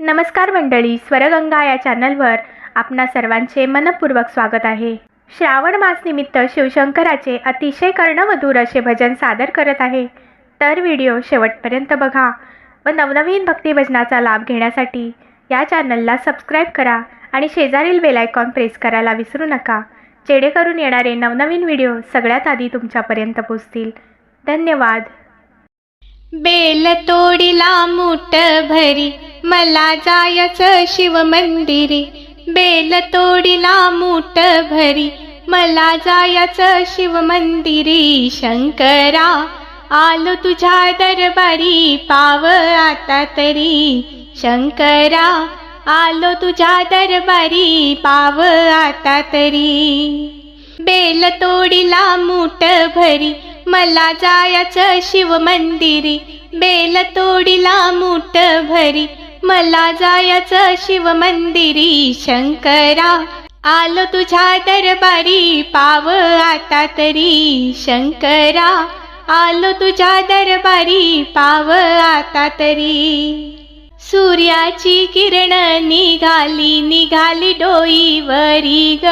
नमस्कार मंडळी स्वरगंगा या चॅनलवर आपणा सर्वांचे मनपूर्वक स्वागत आहे. श्रावण मासनिमित्त शिवशंकराचे अतिशय कर्णमधूर असे भजन सादर करत आहे. तर व्हिडिओ शेवटपर्यंत बघा व नवनवीन भक्तिभजनाचा लाभ घेण्यासाठी या चॅनलला सबस्क्राईब करा आणि शेजारील बेलायकॉन प्रेस करायला विसरू नका. जेणेकरून येणारे नवनवीन व्हिडिओ सगळ्यात आधी तुमच्यापर्यंत पोचतील धन्यवाद. बेल तोडीला मुठ भरी मला जायचं शिव मंदिरी बेल तोडीला मुठ भरी मला जायचं शिव मंदिरी शंकरा आलो तुझ्या दरबारी पाव आता तरी. शंकरा आलो तुझ्या दरबारी पाव आता तरी. बेल तोडीला मुठ भरी मला जायचं शिव मंदिरी बेल तोडीला मूठ भरी. मला जायचं शिव मंदिरी शंकरा आलो तुझ्या दरबारी पाव आता तरी. शंकरा आलो तुझ्या दरबारी पाव आता तरी. सूर्याची किरण निघाली निघाली डोईवरी ग.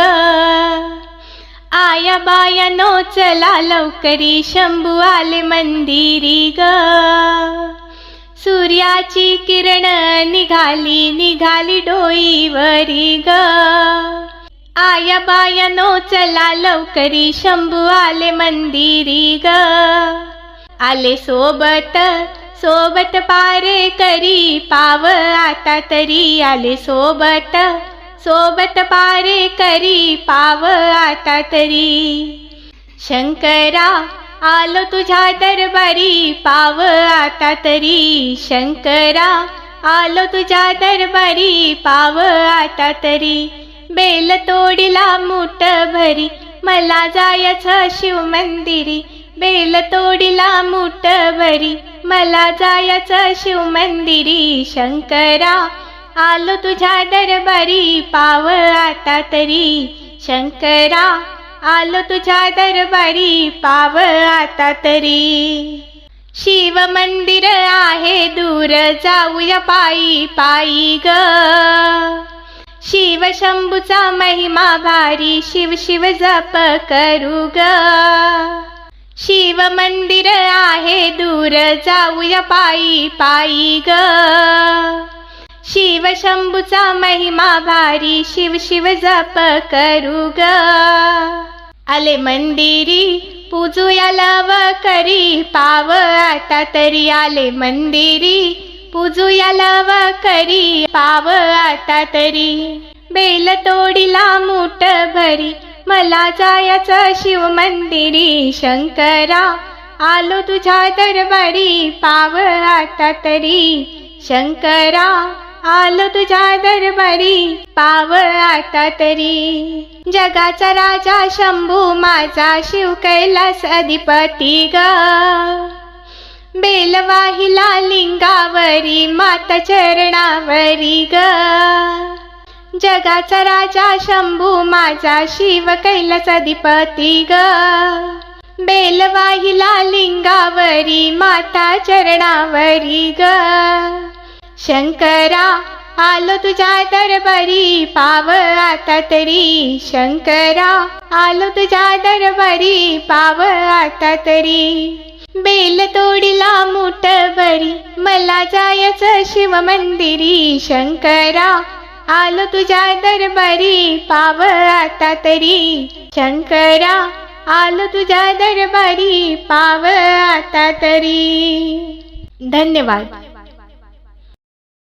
आया बाया नो चला लवकरी शंभू आले मंदिरी ग. सूर्याची किरण निघाली निघाली डोईवरी ग. आया बाया नो चला लवकरी शंभू आले मंदिरी ग. आले सोबत सोबत पारे करी पाव आता तरी आले सोबत. सोबत पारे करी पाव आता तरी. शंकरा आलो तुझ्या दरबारी पाव आता तरी. शंकरा आलो तुझ्या दरबारी पाव आता तरी. बेल तोडीला मुठ भरी मला जायचं शिव मंदिरी. बेल तोडीला मुठ भरी मला जायचं शिव मंदिरी. शंकरा आलो तुझ्या दरबारी पाव आता तरी. शंकरा आलो तुझ्या दरबारी पाव आता तरी. शिव मंदिर आहे दूर जाऊया पायी पायी ग. शिव शंभूचा महिमा भारी शिव शिव जप करू ग. शिव मंदिर आहे दूर जाऊया पायी पायी ग. शिव शंभूचा महिमा भारी शिव शिव जप करू ग. आले मंदिरी पूजूया लव करी पाव. आता तरी आले मंदिरी पूजूया लव करी पाव. आता तरी बेल तोडीला मुठ भरी मला जायचं शिव मंदिरी. शंकरा आलो तुझ्या दरबारी पाव. आता तरी शंकरा आलो तुझ्या दरबारी पाव आता तरी. जगाचा राजा शंभू माझा शिव कैलास अधिपती ग. बेलवाहिला लिंगावरी माता चरणावरी ग. जगाचा राजा शंभू माझा शिव कैलास अधिपती ग. बेलवाहिला लिंगावरी माता चरणावरी ग. शंकरा आलो तुझ्या दरबारी पाव आता तरी. शंकरा आलो तुझ्या दरबारी पाव आता तरी. बेल तोडीला मोठ भरी मला जायचं शिव मंदिरी शंकरा आलो तुझ्या दरबारी पाव आता तरी. शंकरा आलो तुझ्या दरबारी पाव आता तरी. धन्यवाद.